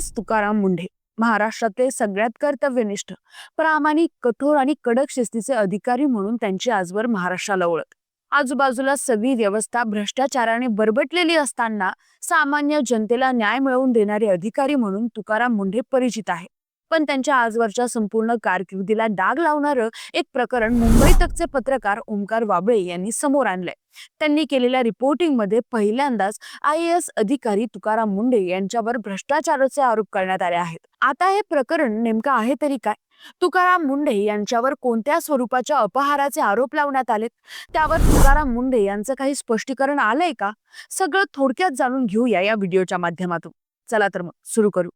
तेच तुकाराम मुंढे. महाराष्ट्रातले सगळ्यात कर्तव्यनिष्ठ प्रामाणिक कठोर आणि कडक शिस्तीचे अधिकारी म्हणून त्यांची आजवर महाराष्ट्राला ओळख. आजूबाजूला सगळी व्यवस्था भ्रष्टाचाराने बरबटलेली असताना सामान्य जनतेला न्याय मिळवून देणारे अधिकारी म्हणून तुकाराम मुंढे परिचित आहे पण त्यांच्या आजवरच्या संपूर्ण कारकिर्दीला डाग लावणारं एक प्रकरण मुंबई तकचे पत्रकार ओमकार वाबळे यांनी समोर आणलंय. त्यांनी केलेल्या रिपोर्टिंगमध्ये पहिल्यांदाच आय एस अधिकारी तुकाराम मुंडे यांच्यावर भ्रष्टाचाराचे आरोप करण्यात आले आहेत. आता हे प्रकरण नेमकं आहे तरी काय? तुकाराम मुंडे यांच्यावर कोणत्या स्वरूपाच्या अपहाराचे आरोप लावण्यात आलेत? त्यावर तुकाराम मुंडे यांचं काही स्पष्टीकरण आलंय का? सगळं थोडक्यात जाणून घेऊया या व्हिडिओच्या माध्यमातून. चला तर मग सुरू करू.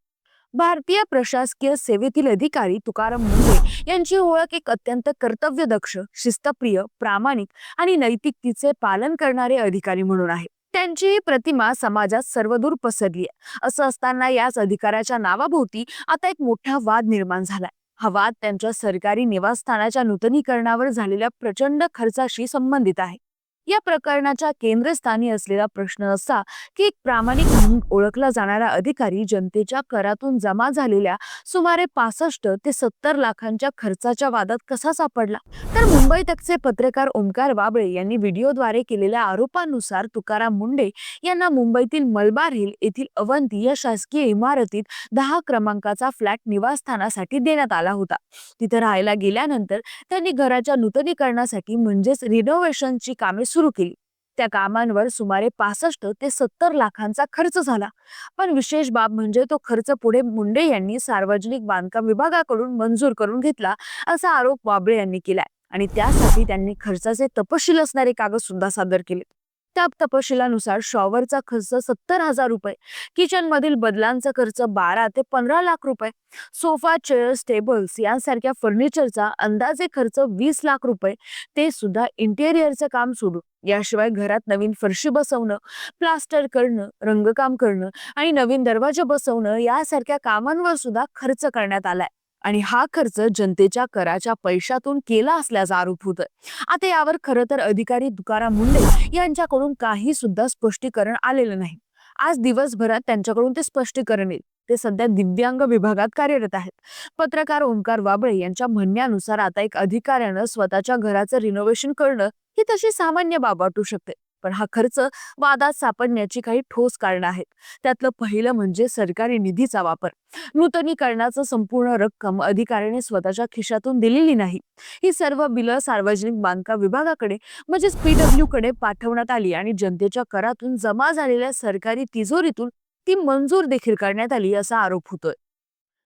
भारतीय प्रशासकीय सेवेतील अधिकारी तुकाराम मुंडे यांची ओळख एक अत्यंत कर्तव्यदक्ष शिस्तप्रिय प्रामाणिक आणि नैतिकतेचे पालन करणारे अधिकारी म्हणून आहे. त्यांची ही प्रतिमा समाजात सर्वदूर पसरली आहे. असं असताना याच अधिकाऱ्याच्या नावाभोवती आता एक मोठा वाद निर्माण झालाय. हा वाद त्यांच्या सरकारी निवासस्थानाच्या नूतनीकरणावर झालेल्या प्रचंड खर्चाशी संबंधित आहे. या प्रकरणाच्या केंद्रस्थानी असलेला प्रश्न असा की एक प्रामाणिक म्हणून ओळखला जाणारा अधिकारी जनतेच्या करातून जमा झालेल्या सुमारे पासष्ट ते सत्तर लाखांच्या खर्चाच्या वादात कसा सापडला? तर मुंबई तकचे पत्रकार ओमकार बाबळे यांनी व्हिडिओद्वारे केलेल्या आरोपानुसार तुकाराम मुंडे यांना मुंबईतील मलबार हिल येथील अवंती या शासकीय इमारतीत दहा क्रमांकाचा फ्लॅट निवासस्थानासाठी देण्यात आला होता. तिथे राहायला गेल्यानंतर त्यांनी घराच्या नूतनीकरणासाठी म्हणजेच रिनोव्हेशनची कामे सुरू केली. त्या कामांवर सुमारे पासष्ट ते सत्तर लाखांचा खर्च झाला. पण विशेष बाब म्हणजे तो खर्च पुढे मुंडे यांनी सार्वजनिक बांधकाम विभागाकडून मंजूर करून घेतला असा आरोप वाबळे यांनी केलाय. आणि त्यासाठी त्यांनी खर्चाचे तपशील असणारे कागद सुद्धा सादर केले त्या तपशिलानुसार शॉवरचा खर्च सत्तर हजार रुपये किचन मधील बदलांचा खर्च बारा ते पंधरा लाख रुपये सोफा चेअर्स टेबल्स यांसारख्या फर्निचरचा अंदाजे खर्च वीस लाख रुपये ते सुद्धा इंटेरियरचं काम सोडून याशिवाय घरात नवीन फरशी बसवणं प्लास्टर करणं रंगकाम करणं आणि नवीन दरवाजे बसवणं यासारख्या कामांवर सुद्धा खर्च करण्यात आलाय. आणि हा खर्च जनतेच्या कराच्या पैशातून केला असल्याचा आरोप होतोय. आता यावर खरं तर अधिकारी तुकाराम मुंडे यांच्याकडून काही सुद्धा स्पष्टीकरण आलेलं नाही. आज दिवसभरात त्यांच्याकडून ते स्पष्टीकरण येईल. ते सध्या दिव्यांग विभागात कार्यरत आहेत. पत्रकार ओंकार वाबळे यांच्या म्हणण्यानुसार आता एक अधिकाऱ्यानं स्वतःच्या घराचं रिनोव्हेशन करणं ही तशी सामान्य बाब वाटू शकते. पण हा खर्च वादात सापडण्याची काही ठोस कारणं आहेत. त्यातलं पहिलं म्हणजे सरकारी निधीचा वापर. नूतनीकरणाचं संपूर्ण रक्कम अधिकाऱ्याने स्वतःच्या खिशातून दिलेली नाही. ही सर्व बिलं सार्वजनिक बांधकाम विभागाकडे म्हणजेच पीडब्ल्यू कडे पाठवण्यात आली आणि जनतेच्या करातून जमा झालेल्या सरकारी तिजोरीतून ती मंजूर देखील करण्यात आली असा आरोप होतोय.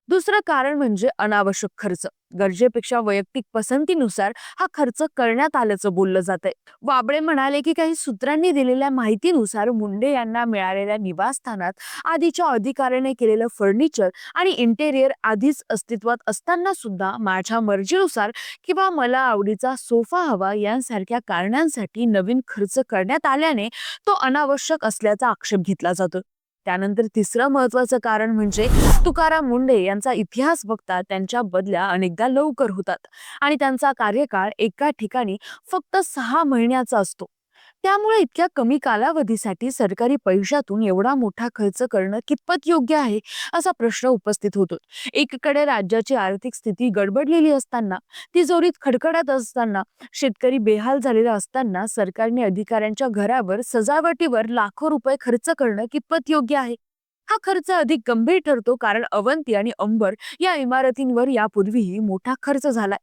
दुसरं कारण म्हणजे अनावश्यक खर्च. गरजेपेक्षा वैयक्तिक पसंतीनुसार हा खर्च करण्यात आल्याचं बोललं जात आहे वाबळे म्हणाले की काही सूत्रांनी दिलेल्या माहितीनुसार मुंडे यांना मिळालेल्या निवासस्थानात आधीच्या अधिकाऱ्याने केलेलं फर्निचर आणि इंटेरियर आधीच अस्तित्वात असताना सुद्धा माझ्या मर्जीनुसार किंवा मला आवडीचा सोफा हवा यांसारख्या कारणांसाठी नवीन खर्च करण्यात आल्याने तो अनावश्यक असल्याचा आक्षेप घेतला जातो त्यानंतर तिसरं महत्वाचं कारण म्हणजे तुकाराम मुंडे यांचा इतिहास बघता त्यांच्या बदल्या अनेकदा लवकर होतात. आणि त्यांचा कार्यकाळ एका ठिकाणी फक्त सहा महिन्याचा असतो. त्यामुळे इतक्या कमी कालावधीसाठी सरकारी पैशातून एवढा मोठा खर्च करणं कितपत योग्य आहे असा प्रश्न उपस्थित होतो. एकीकडे राज्याची आर्थिक स्थिती गडबडलेली असताना तिजोरीत खडखडत असताना शेतकरी बेहाल झालेला असताना सरकारने अधिकाऱ्यांच्या घरावर सजावटीवर लाखो रुपये खर्च करणं कितपत योग्य आहे? हा खर्च अधिक गंभीर ठरतो कारण अवंती आणि अंबर या इमारतींवर यापूर्वीही मोठा खर्च झालाय.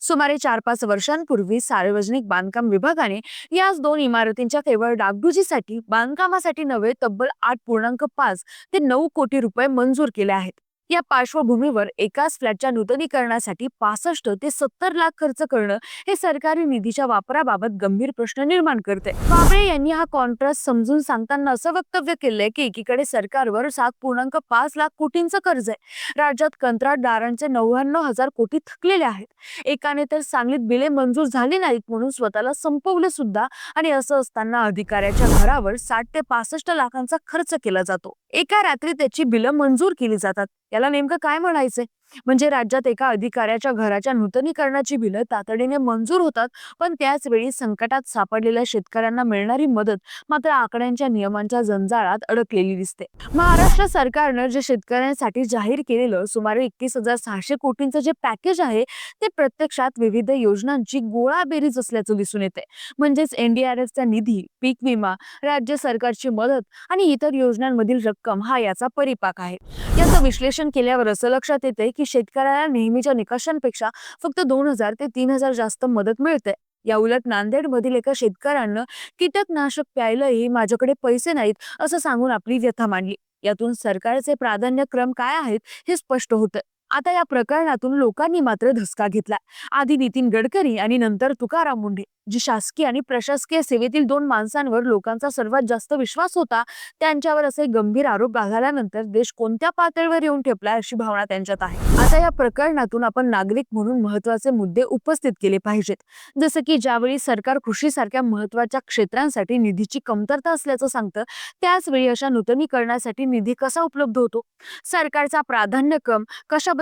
सुमारे चार पाच वर्षांपूर्वी सार्वजनिक बांधकाम विभागाने याच दोन इमारतींच्या केवळ डागडुजीसाठी बांधकामासाठी नव्हे तब्बल आठ पूर्णांक पाच ते नऊ कोटी रुपये मंजूर केले आहेत. या पार्श्वभूमीवर एकाच फ्लॅटच्या नूतनीकरणासाठी पासष्ट ते सत्तर लाख खर्च करणं हे सरकारी निधीच्या वापराबाबत गंभीर प्रश्न निर्माण करते. बाबळे यांनी हा कॉन्ट्रास्ट समजून सांगताना असं वक्तव्य केलंय की एकीकडे सरकारवर सात पूर्णांक पाच लाख कोटींचं कर्ज आहे. राज्यात कंत्राटदारांचे नव्याण्णव हजार कोटी थकलेले आहेत. एकाने तर सांगलीत बिले मंजूर झाली नाहीत म्हणून स्वतःला संपवलं सुद्धा आणि असं असताना अधिकाऱ्याच्या घरावर साठ ते पासष्ट लाखांचा खर्च केला जातो. एका रात्री त्याची बिलं मंजूर केली जातात. याला नेमकं काय म्हणायचंय? म्हणजे राज्यात एका अधिकाऱ्याच्या घराच्या नूतनीकरणाची बिलं तातडीने मंजूर होतात पण त्याच वेळी संकटात सापडलेल्या शेतकऱ्यांना मिळणारी मदत मात्र आकड्यांच्या नियमांच्या जंजाळात अडकलेली दिसते. महाराष्ट्र सरकारनं जे शेतकऱ्यांसाठी जाहीर केलेलं सुमारे एकतीस हजार सहाशे कोटींचं जे पॅकेज आहे ते प्रत्यक्षात विविध योजनांची गोळाबेरीज असल्याचं दिसून येते म्हणजेच एनडीआरएफचा निधी पीक विमा राज्य सरकारची मदत आणि इतर योजनांमधील रक्कम हा याचा परिपाक आहे. याचं विश्लेषण केल्यावर असं लक्षात येते की शेतकऱ्याला नेहमीच्या निकषांपेक्षा फक्त दोन हजार ते तीन हजार जास्त मदत मिळते. या उलट नांदेड मधील एका शेतकऱ्यानं कीटकनाशक प्यायलाही माझ्याकडे पैसे नाहीत असं सांगून आपली व्यथा मांडली. यातून सरकारचे प्राधान्यक्रम काय आहेत हे स्पष्ट होतं. आता या प्रकरणातून लोकांनी मात्र धसका घेतला. आधी नितीन गडकरी आणि नंतर तुकाराम मुंढे जी शासकीय आणि प्रशासकीय सेवेतील दोन माणसांवर लोकांचा सर्वात जास्त विश्वास होता त्यांच्यावर असे गंभीर आरोप झाल्यानंतर देश कोणत्या पातळीवर येऊन ठेपला अशी भावना त्यांच्यात आहे. आता या प्रकरणातून आपण नागरिक म्हणून महत्त्वाचे मुद्दे उपस्थित केले पाहिजेत. जसं की ज्यावेळी सरकार कृषीसारख्या महत्त्वाच्या क्षेत्रांसाठी निधीची कमतरता असल्याचं सांगतं त्याच वेळी अशा नूतनीकरणासाठी निधी कसा उपलब्ध होतो? सरकारचा प्राधान्यक्रम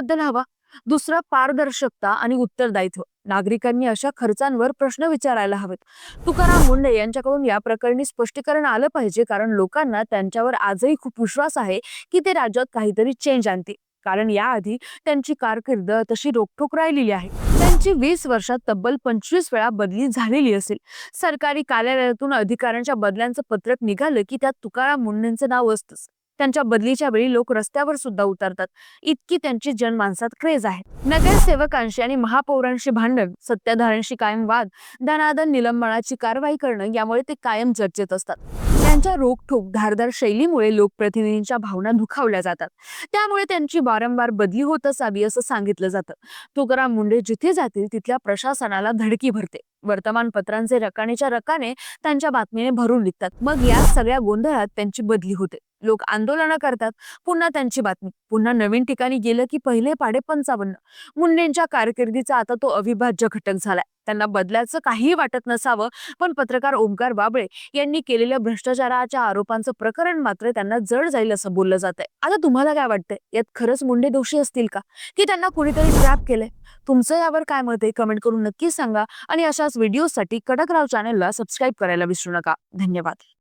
कशाबद्दल हवा. दुसरं पारदर्शकता आणि उत्तरदायित्व. नागरिकांनी अशा खर्चांवर प्रश्न विचारायला हवेत. तुकाराम मुंडे यांच्याकडून या प्रकरणी स्पष्टीकरण आलं पाहिजे कारण लोकांना त्यांच्यावर आजही खूप विश्वास आहे की ते राज्यात काहीतरी चेंज आणतील. कारण याआधी त्यांची कारकीर्द तशी रोखोक राहिलेली आहे. त्यांची वीस वर्षात तब्बल पंचवीस वेळा बदली झालेली असेल. सरकारी कार्यालयातून अधिकाऱ्यांच्या बदल्यांचं पत्रक निघालं की त्यात तुकाराम मुंडेंचं नाव असतंच. त्यांच्या बदलीच्या वेळी लोक रस्त्यावर सुद्धा उतरतात. इतकी त्यांची जनमानसात क्रेज आहे. नगरसेवकांशी आणि महापौरांशी भांडण सत्ताधाऱ्यांशी कायम वाद धनादन निलंबनाची कारवाई करणं यामुळे ते कायम चर्चेत असतात. त्यांच्या रोखठोक धारदार शैलीमुळे लोकप्रतिनिधींच्या भावना दुखावल्या जातात. त्यामुळे त्यांची वारंवार बदली होत असावी असं सांगितलं जातं. तुकाराम मुंडे जिथे जातील तिथल्या प्रशासनाला धडकी भरते. वर्तमानपत्रांचे रकानेच्या रकाने त्यांच्या बातमीने भरून निघतात. मग या सगळ्या गोंधळात त्यांची बदली होते. लोक आंदोलनं करतात. पुन्हा त्यांची बातमी. पुन्हा नवीन ठिकाणी गेलं की पहिले पाडे पंचावन्न. मुंडेंच्या कारकिर्दीचा आता तो अविभाज्य घटक झालाय. त्यांना बदलायचं काहीही वाटत नसावं पण पत्रकार ओमकार बाबळे यांनी केलेल्या भ्रष्टाचाराच्या आरोपांचं प्रकरण मात्र त्यांना जड जाईल असं बोललं जात आहे आता तुम्हाला काय वाटतंय? यात खरंच मुंडे दोषी असतील का? की त्यांना कुणीतरी ट्रॅप केलंय? तुमचं यावर काय मत आहे? कमेंट करून नक्की सांगा आणि अशाच व्हिडिओसाठी कडकराव चॅनलला सबस्क्राईब करायला विसरू नका. धन्यवाद.